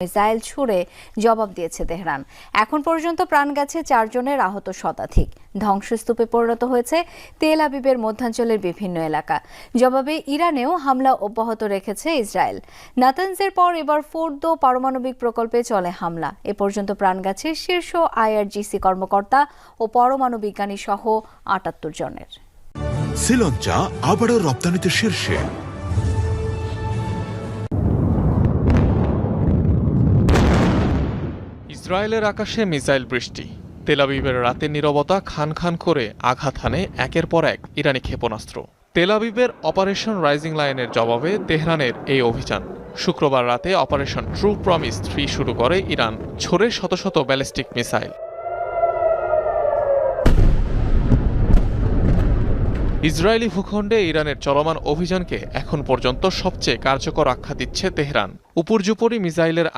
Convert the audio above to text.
Missile ছুড়ে জবাব দিয়েছে তেহরান। এখন পর্যন্ত প্রাণ গেছে চারজনের আহত শতাধিক। ধ্বংসস্তূপে পরিণত হয়েছে তেল আবিবের মধ্যাঞ্চলের বিভিন্ন এলাকা। জবাবে ইরানেও হামলা অব্যাহত রেখেছে ইসরায়েল। নাতানজের পর এবার ফোর্দো পারমাণবিক প্রকল্পে চলে হামলা। এ পর্যন্ত প্রাণ গেছে শীর্ষ আইআরজিসি কর্মকর্তা ও পরমাণু বিজ্ঞানী সহ আটাত্তর জনের। শ্রীলঞ্চা আবারও রপ্তানিতে শীর্ষে। ইসরায়েলের আকাশে মিসাইল বৃষ্টি। তেলাবিবের রাতের নীরবতা খান খান করে আঘাত হানে একের পর এক ইরানি ক্ষেপণাস্ত্র। তেলাবিবের অপারেশন রাইজিং লাইনের জবাবে তেহরানের এই অভিযান। শুক্রবার রাতে অপারেশন ট্রু প্রমিস থ্রি শুরু করে ইরান ছোড়ে শত শত ব্যালিস্টিক মিসাইল। ইসরায়েলি ভূখণ্ডে ইরানের চলমান অভিযানকে এখন পর্যন্ত সবচেয়ে কার্যকর আখ্যা দিচ্ছে তেহরান। উপর্যুপরি মিসাইলের